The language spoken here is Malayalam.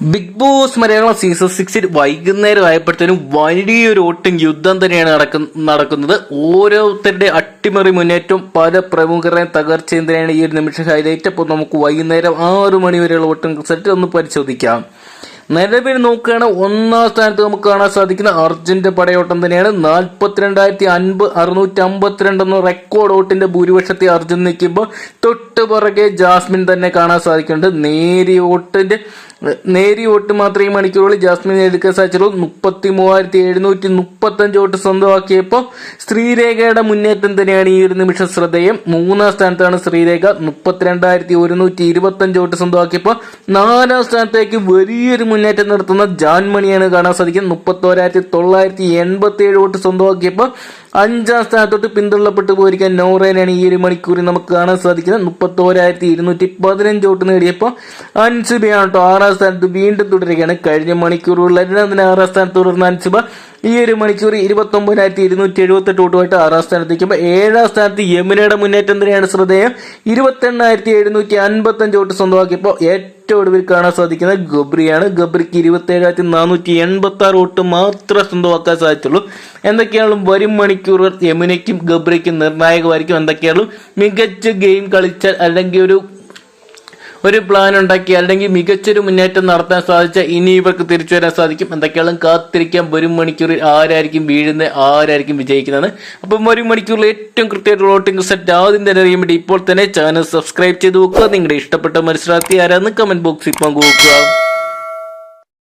ബിഗ് ബോസ് മലയാളം സീസൺ സിക്സിൽ വൈകുന്നേരം ആയപ്പോഴത്തേനും വലിയൊരു ഓട്ടം യുദ്ധം തന്നെയാണ് നടക്കുന്ന- നടക്കുന്നത്. ഓരോരുത്തരുടെ അട്ടിമറി മുന്നേറ്റവും പല പ്രമുഖരെ തകർച്ചയും തന്നെയാണ് ഈ ഒരു നിമിഷം ഹൈലൈറ്റ് അപ്പോൾ നമുക്ക് വൈകുന്നേരം ആറ് മണി വരെയുള്ള വോട്ടിംഗ് റിസൾട്ട് ഒന്ന് പരിശോധിക്കാം. നിലവിൽ നോക്കുകയാണ് ഒന്നാം സ്ഥാനത്ത് നമുക്ക് കാണാൻ സാധിക്കുന്ന അർജന്റ് പടയോട്ടം തന്നെയാണ്. നാൽപ്പത്തിരണ്ടായിരത്തി അൻപത് അറുന്നൂറ്റി അമ്പത്തിരണ്ട് എന്ന റെക്കോർഡ് ഓട്ടിന്റെ ഭൂരിപക്ഷത്തെ അർജുൻ നിൽക്കുമ്പോൾ തൊട്ട് പുറകെ ജാസ്മിൻ തന്നെ കാണാൻ സാധിക്കുന്നുണ്ട്. നേരിയ ഓട്ടിന്റെ നേരി വോട്ട് മാത്രമേ മണിക്കൂറുകളിൽ ജാസ്മിൻ എടുക്കാൻ സാധിച്ചുള്ളൂ മുപ്പത്തി മൂവായിരത്തി എഴുന്നൂറ്റി മുപ്പത്തഞ്ച് വോട്ട് സ്വന്തമാക്കിയപ്പോൾ ശ്രീരേഖയുടെ മുന്നേറ്റം തന്നെയാണ് ഈ ഒരു നിമിഷം ശ്രദ്ധേയം. മൂന്നാം സ്ഥാനത്താണ് ശ്രീരേഖ. മുപ്പത്തിരണ്ടായിരത്തി ഒരുന്നൂറ്റി ഇരുപത്തഞ്ച് വോട്ട് സ്വന്തമാക്കിയപ്പോൾ നാലാം സ്ഥാനത്തേക്ക് വലിയൊരു മുന്നേറ്റം നടത്തുന്ന ജാൻമണിയാണ് കാണാൻ സാധിക്കുന്നത് മുപ്പത്തോരായിരത്തി തൊള്ളായിരത്തി എൺപത്തി ഏഴ് വോട്ട് സ്വന്തമാക്കിയപ്പോൾ അഞ്ചാം സ്ഥാനത്തോട്ട് പിന്തള്ളപ്പെട്ടു പോയിരിക്കാൻ നോറേനാണ് ഈ ഒരു മണിക്കൂറിൽ നമുക്ക് കാണാൻ സാധിക്കുന്നത്. മുപ്പത്തോരായിരത്തി ഇരുന്നൂറ്റി പതിനഞ്ച് വോട്ട് നേടിയപ്പോൾ അൻസുബയാണ് കേട്ടോ ആറാം സ്ഥാനത്ത് വീണ്ടും തുടരുകയാണ്. കഴിഞ്ഞ മണിക്കൂറുകളിലെല്ലാം ആറാം സ്ഥാനത്ത് തുടർന്ന അൻസുബ ഈ ഒരു മണിക്കൂർ ഇരുപത്തി ഒമ്പതിനായിരത്തി ഇരുന്നൂറ്റി എഴുപത്തെട്ട് വോട്ടുമായിട്ട് ആറാം സ്ഥാനത്ത് നിൽക്കുമ്പോൾ ഏഴാം സ്ഥാനത്ത് യമുനയുടെ മുന്നേറ്റം തന്നെയാണ് ശ്രദ്ധേയം. ഇരുപത്തി എണ്ണായിരത്തി എഴുന്നൂറ്റി അൻപത്തി അഞ്ച് വോട്ട് സ്വന്തമാക്കിയപ്പോൾ ഏറ്റവും ഒടുവിൽ കാണാൻ സാധിക്കുന്നത് ഗബ്രിയാണ്. ഗബ്രിക്ക് ഇരുപത്തി ഏഴായിരത്തി നാനൂറ്റി എൺപത്തി ആറ് വോട്ട് മാത്രമേ സ്വന്തമാക്കാൻ സാധിച്ചുള്ളൂ. എന്തൊക്കെയാണെങ്കിലും വരും മണിക്കൂറുകൾ യമുനയ്ക്കും ഗബ്രിക്കും നിർണായകമായിരിക്കും. എന്തൊക്കെയാണെങ്കിലും മികച്ച ഗെയിം കളിച്ചാൽ അല്ലെങ്കിൽ ഒരു ഒരു പ്ലാൻ ഉണ്ടാക്കി അല്ലെങ്കിൽ മികച്ചൊരു മുന്നേറ്റം നടത്താൻ സാധിച്ച ഇനി ഇവർക്ക് തിരിച്ചു വരാൻ സാധിക്കും. എന്തൊക്കെയാണ് കാത്തിരിക്കാൻ ഒരു മണിക്കൂറിൽ ആരായിരിക്കും വീഴുന്നത് ആരായിരിക്കും വിജയിക്കുന്നത് അപ്പം ഒരു മണിക്കൂറിൽ ഏറ്റവും കൃത്യമായിട്ട് വോട്ടിംഗ് സെറ്റ് ആദ്യം തന്നെ അറിയാൻ വേണ്ടി ഇപ്പോൾ തന്നെ ചാനൽ സബ്സ്ക്രൈബ് ചെയ്ത് വെക്കുക. നിങ്ങളുടെ ഇഷ്ടപ്പെട്ട മത്സരാർത്ഥി ആരാന്ന് കമന്റ് ബോക്സിൽ പങ്കുവെക്കുക.